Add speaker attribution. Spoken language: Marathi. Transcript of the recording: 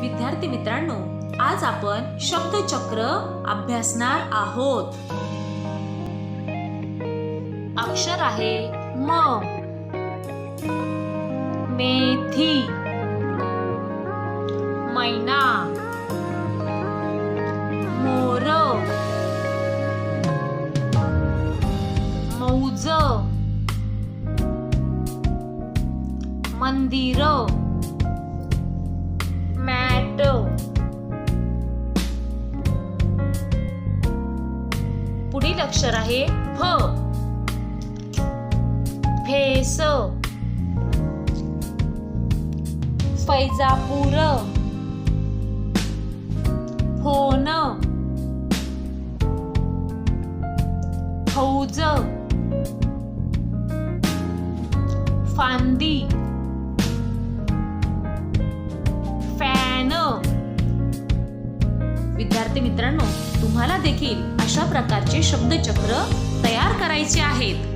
Speaker 1: विद्यार्थी मित्रांनो आज आपण शब्दचक्र अभ्यासणार आहोत. अक्षर आहे म. मेथी. मैना. मोर. मौज. मंदिर. पुढील अक्षर आहे फ. फेस फैजापूर. फोन. फौज. फांदी. विद्यार्थी मित्रांनो तुम्हाला देखील अशा प्रकारचे शब्दचक्र तयार करायचे आहेत.